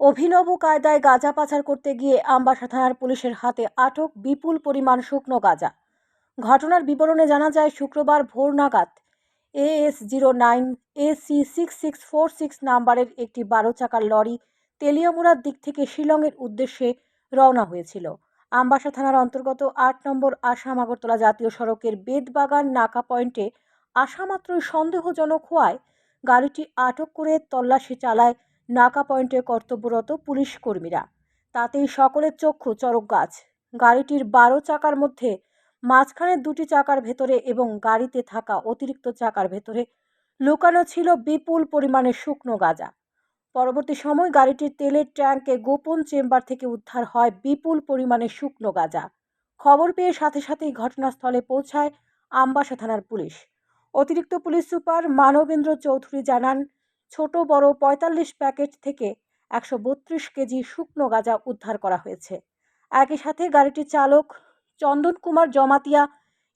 অভিনব কায়দায় গাঁজা পাচার করতে গিয়ে আমবাসা থানার পুলিশের হাতে আটক বিপুল পরিমাণ শুকনো গাঁজা। ঘটনার বিবরণে জানা যায়, শুক্রবার ভোর নাগাদ AS zero nine AC six six four six নাম্বারের একটি বারো চাকার লরি তেলিয়ামুড়ার দিক থেকে শিলংয়ের উদ্দেশ্যে রওনা হয়েছিল। আমবাসা থানার অন্তর্গত আট নম্বর আসাম আগরতলা জাতীয় সড়কের বেদবাগান নাকা পয়েন্টে আসামাত্রই সন্দেহজনক হওয়ায় গাড়িটি আটক করে তল্লাশি চালায় নাকা পয়েন্টে কর্তব্যরত পুলিশ কর্মীরা। তাতেই সকলের চক্ষু চরক গাছ। গাড়িটির বারো চাকার মধ্যে মাঝখানের দুটি চাকার ভেতরে এবং গাড়িতে থাকা অতিরিক্ত চাকার ভেতরে লুকানো ছিল বিপুল পরিমাণে শুকনো গাঁজা। পরবর্তী সময় গাড়িটির তেলের ট্যাঙ্কে গোপন চেম্বার থেকে উদ্ধার হয় বিপুল পরিমাণে শুকনো গাঁজা। খবর পেয়ে সাথে সাথেই ঘটনাস্থলে পৌঁছায় আমবাসা থানার পুলিশ। অতিরিক্ত পুলিশ সুপার মানবেন্দ্র চৌধুরী জানান ছোট বড় পঁয়তাল্লিশ প্যাকেট থেকে একশো বত্রিশ কেজি শুকনো গাঁজা উদ্ধার করা হয়েছে। একই সাথে গাড়িটির চালক চন্দন কুমার জমাতিয়া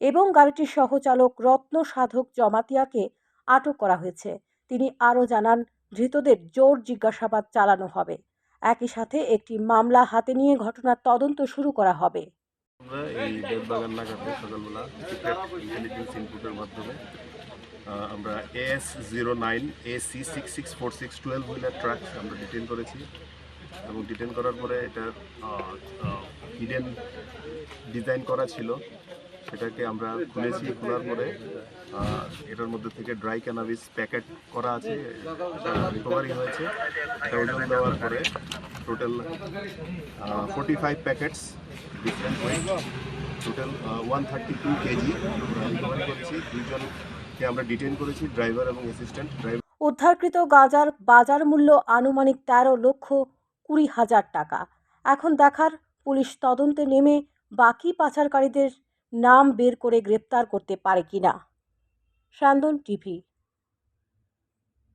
এবং গাড়িটির সহচালক রত্ন সাধক জমাতিয়াকে আটক করা হয়েছে। তিনি আরও জানান, ধৃতদের জোর জিজ্ঞাসাবাদ চালানো হবে। একই সাথে একটি মামলা হাতে নিয়ে ঘটনার তদন্ত শুরু করা হবে। আমরা এই দেববাগান সকালবেলা ইন্টেলিজেন্স ইনপুটের মাধ্যমে আমরা S zero nine AC six six four six twelve wheeler truck আমরা ডিটেন করেছি এবং ডিটেন করার পরে এটা হিডেন ডিজাইন করা ছিল। সেটাকে আমরা খুলেছি, খোলার পরে এটার মধ্যে থেকে ড্রাই ক্যানাবিস প্যাকেট করা আছে রিকভারি হয়েছে। এটা ওজন দেওয়ার পরে total forty five packets different total one thirty two kg recovery করেছি। দুইজনকে আমরা করেছি ড্রাইভার এবং অ্যাসিস্ট্যান্ট উদ্ধারকৃত গাজার বাজার মূল্য আনুমানিক তেরো লক্ষ কুড়ি হাজার টাকা। এখন দেখার পুলিশ তদন্তে নেমে বাকি পাচারকারীদের নাম বের করে গ্রেপ্তার করতে পারে কিনা। স্যান্দন টিভি।